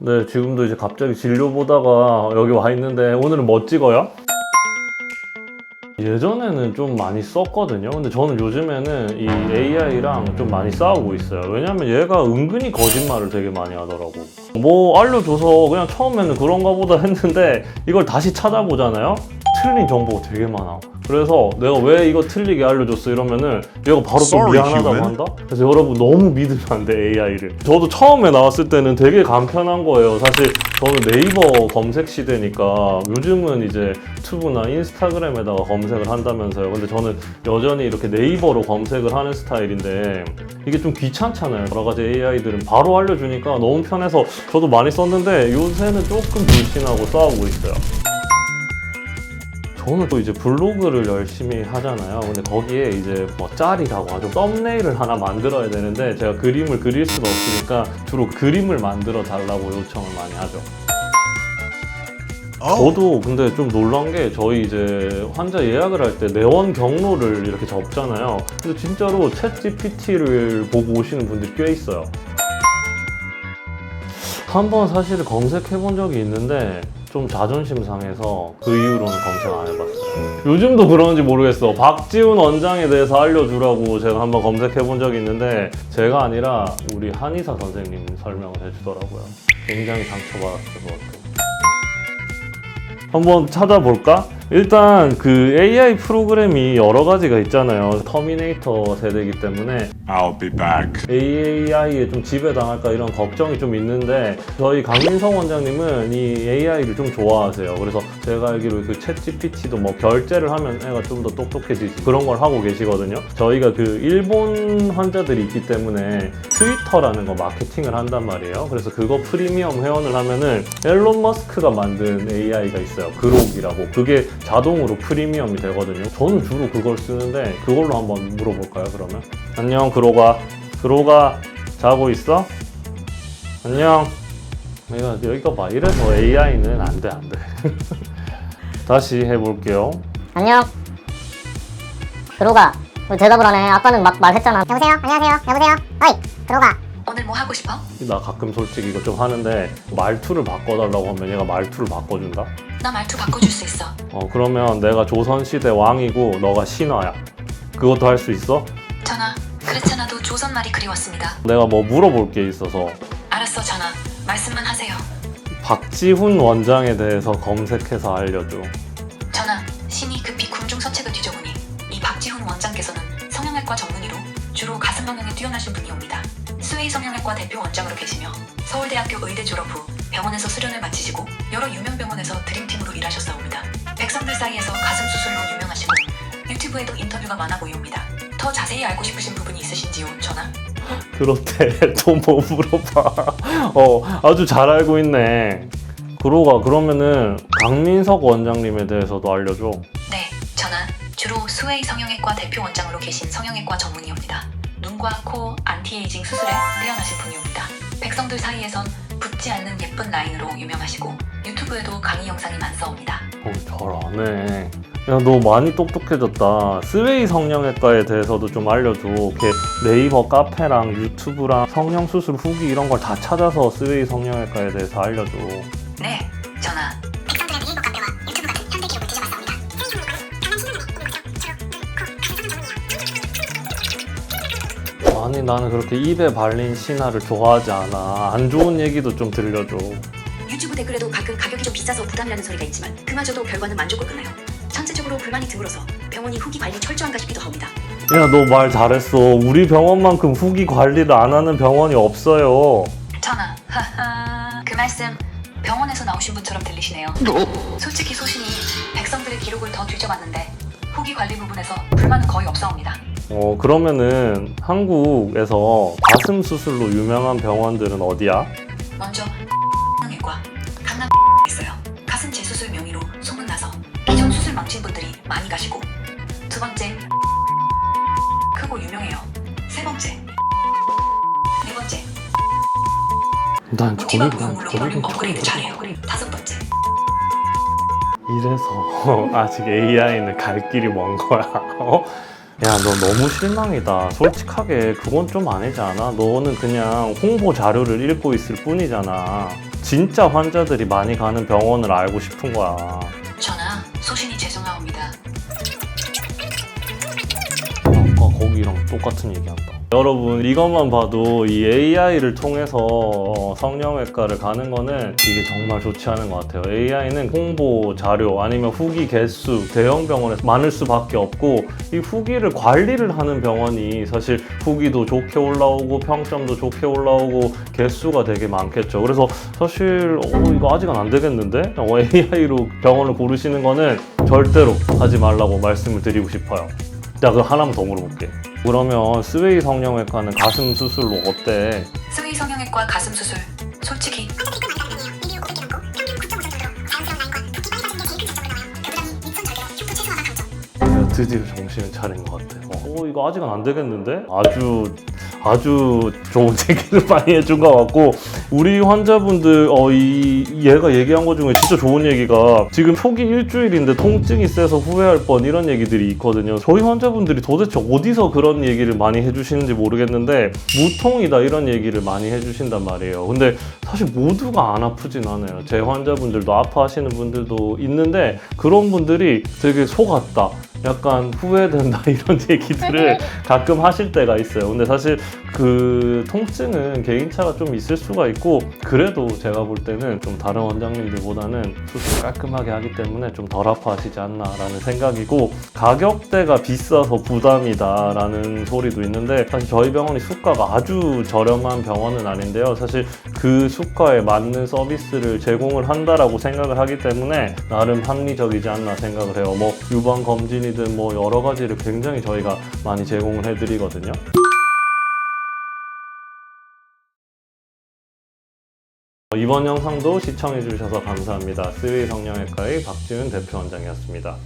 네, 지금도 이제 갑자기 진료 보다가 여기 와 있는데 오늘은 뭐 찍어요? 예전에는 좀 많이 썼거든요. 근데 저는 요즘에는 이 AI랑 좀 많이 싸우고 있어요. 왜냐면 얘가 은근히 거짓말을 되게 많이 하더라고. 뭐 알려줘서 그냥 처음에는 그런가 보다 했는데 이걸 다시 찾아보잖아요? 틀린 정보가 되게 많아. 그래서 내가 왜 이거 틀리게 알려줬어 이러면은 얘가 바로 또 Sorry, 미안하다고 human. 한다? 그래서 여러분 너무 믿으면 안 돼 AI를. 저도 처음에 나왔을 때는 되게 간편한 거예요. 사실 저는 네이버 검색 시대니까 요즘은 이제 유튜브나 인스타그램에다가 검색을 한다면서요. 근데 저는 여전히 이렇게 네이버로 검색을 하는 스타일인데 이게 좀 귀찮잖아요. 여러 가지 AI들은 바로 알려주니까 너무 편해서 저도 많이 썼는데 요새는 조금 불신하고 싸우고 있어요. 저는 또 이제 블로그를 열심히 하잖아요. 근데 거기에 이제 뭐 짤이라고 하죠. 썸네일을 하나 만들어야 되는데 제가 그림을 그릴 수가 없으니까 주로 그림을 만들어 달라고 요청을 많이 하죠. 저도 근데 좀 놀란 게 저희 이제 환자 예약을 할 때 내원 경로를 이렇게 적잖아요. 근데 진짜로 챗 GPT를 보고 오시는 분들이 꽤 있어요. 한 번 사실 검색해 본 적이 있는데 좀 자존심 상해서 그 이후로는 검색 안 해봤어요. 요즘도 그런지 모르겠어. 박지훈 원장에 대해서 알려주라고 제가 한번 검색해 본 적이 있는데 제가 아니라 우리 한의사 선생님이 설명을 해주더라고요. 굉장히 상처받았어요. 그것도. 한번 찾아볼까? 일단 그 AI 프로그램이 여러 가지가 있잖아요. 터미네이터 세대이기 때문에 I'll be back. AI에 좀 지배당할까 이런 걱정이 좀 있는데 저희 강민성 원장님은 이 AI를 좀 좋아하세요. 그래서 제가 알기로 그챗 GPT도 뭐 결제를 하면 애가 좀 더 똑똑해지지 그런 걸 하고 계시거든요. 저희가 그 일본 환자들이 있기 때문에 트위터라는 거 마케팅을 한단 말이에요. 그래서 그거 프리미엄 회원을 하면은 앨런 머스크가 만든 AI가 있어요. 그록이라고. 그게 자동으로 프리미엄이 되거든요. 저는 주로 그걸 쓰는데 그걸로 한번 물어볼까요, 그러면? 안녕, 그로가. 그로가 자고 있어? 안녕. 내가 여기가 봐. 이래서 AI는 안 돼, 안 돼. 다시 해볼게요. 안녕. 그로가 왜 대답을 안 해? 아까는 막 말했잖아. 여보세요? 안녕하세요? 여보세요? 어이, 들어가. 오늘 뭐 하고 싶어? 나 가끔 솔직히 이거 좀 하는데 말투를 바꿔달라고 하면 얘가 말투를 바꿔준다? 나 말투 바꿔줄 수 있어. 어, 그러면 내가 조선시대 왕이고 너가 신하야. 그것도 할 수 있어? 전화. 그렇잖아도 조선 말이 그리웠습니다. 내가 뭐 물어볼 게 있어서 알았어, 전화. 말씀만 하세요. 박지훈 원장에 대해서 검색해서 알려줘. 전화. 신이 급히 궁중 서책을 뒤져보니 이 박지훈 원장께서는 성형외과 전문의로 주로 가슴 성형에 뛰어나신 분이옵니다. 스웨이 성형외과 대표 원장으로 계시며 서울대학교 의대 졸업 후 병원에서 수련을 마치시고 여러 유명 병원에서 드림팀으로 일하셨사옵니다. 백성들 사이에서 가슴 수술로 유명하시고 유튜브에도 인터뷰가 많아 보이옵니다. 더 자세히 알고 싶으신 부분이 있으신지요, 전화? 그렇대. 또 뭐 물어봐. 어, 아주 잘 알고 있네. 그로가 그러면은 강민석 원장님에 대해서도 알려줘. 네, 전화. 주로 스웨이 성형외과 대표 원장으로 계신 성형외과 전문의입니다. 눈과 코 안티에이징 수술에 뛰어나신 분이옵니다. 백성들 사이에선 붙지 않는 예쁜 라인으로 유명하시고 유튜브에도 강의 영상이 많사옵니다. 어, 잘하네. 야, 너 많이 똑똑해졌다. 스웨이 성형외과에 대해서도 좀 알려줘. 이렇게 네이버 카페랑 유튜브랑 성형수술 후기 이런 걸 다 찾아서 스웨이 성형외과에 대해서 알려줘. 네, 전화. 아니 나는 그렇게 입에 발린 신화를 좋아하지 않아. 안 좋은 얘기도 좀 들려줘. 유튜브 댓글에도 가끔 가격이 좀 비싸서 부담이라는 소리가 있지만 그마저도 결과는 만족을 끝나요. 전체적으로 불만이 드물어서 병원이 후기 관리 철저한가 싶기도 합니다. 야 너 말 잘했어. 우리 병원만큼 후기 관리를 안 하는 병원이 없어요. 전화. 하하. 그 말씀 병원에서 나오신 분처럼 들리시네요. 솔직히 소신이 백성들의 기록을 더 뒤져봤는데 후기 관리 부분에서 불만은 거의 없사옵니다. 어 그러면은 한국에서 가슴 수술로 유명한 병원들은 어디야? 먼저 성형외과 강남 있어요. 가슴 재수술 명의로 소문나서 기존 수술 망친 분들이 많이 가시고 두 번째 크고 유명해요. 세 번째 네 번째 난 물티바 무용물로 볼륨 업그레이드 잘해요. 다섯 번째 이래서 아직 AI는 갈 길이 먼 거야. 어? 야, 너 너무 실망이다. 솔직하게 그건 좀 아니지 않아? 너는 그냥 홍보 자료를 읽고 있을 뿐이잖아. 진짜 환자들이 많이 가는 병원을 알고 싶은 거야. 거기랑 똑같은 얘기한다. 여러분 이것만 봐도 이 AI를 통해서 어, 성형외과를 가는 거는 이게 정말 좋지 않은 것 같아요. AI는 홍보 자료 아니면 후기 개수 대형 병원에서 많을 수밖에 없고 이 후기를 관리를 하는 병원이 사실 후기도 좋게 올라오고 평점도 좋게 올라오고 개수가 되게 많겠죠. 그래서 사실 어, 이거 아직은 안 되겠는데 어, AI로 병원을 고르시는 거는 절대로 하지 말라고 말씀을 드리고 싶어요. 자, 그 하나만 더 물어볼게. 그러면 스웨이 성형외과는 가슴 수술로 어때? 스웨이 성형외과 가슴 수술. 솔직히 리뷰 500개 넘고 평균 9.5점 정도로 자연스러운 라인과 붓기 빨리 빠지는 게 제일 큰 장점이라며 그 부담이 윗선 절개로 흉부 최소화가 강점 내가 드디어 정신을 차린 것 같아. 어, 이거 아직은 안 되겠는데? 아주 아주 좋은 얘기를 많이 해준 것 같고 우리 환자분들 어, 이 얘가 얘기한 것 중에 진짜 좋은 얘기가 지금 초기 일주일인데 통증이 세서 후회할 뻔 이런 얘기들이 있거든요. 저희 환자분들이 도대체 어디서 그런 얘기를 많이 해주시는지 모르겠는데 무통이다 이런 얘기를 많이 해주신단 말이에요. 근데 사실 모두가 안 아프진 않아요. 제 환자분들도 아파하시는 분들도 있는데 그런 분들이 되게 속았다. 약간 후회된다 이런 얘기들을 가끔 하실 때가 있어요. 근데 사실 그 통증은 개인차가 좀 있을 수가 있고 그래도 제가 볼 때는 좀 다른 원장님들보다는 수술 깔끔하게 하기 때문에 좀 덜 아파하시지 않나라는 생각이고 가격대가 비싸서 부담이다라는 소리도 있는데 사실 저희 병원이 수가가 아주 저렴한 병원은 아닌데요. 사실 그 수가에 맞는 서비스를 제공을 한다라고 생각을 하기 때문에 나름 합리적이지 않나 생각을 해요. 뭐 유방 검진이든 뭐 여러 가지를 굉장히 저희가 많이 제공을 해드리거든요. 어, 이번 영상도 시청해주셔서 감사합니다. 쓰리 성형외과의 박지윤 대표 원장이었습니다.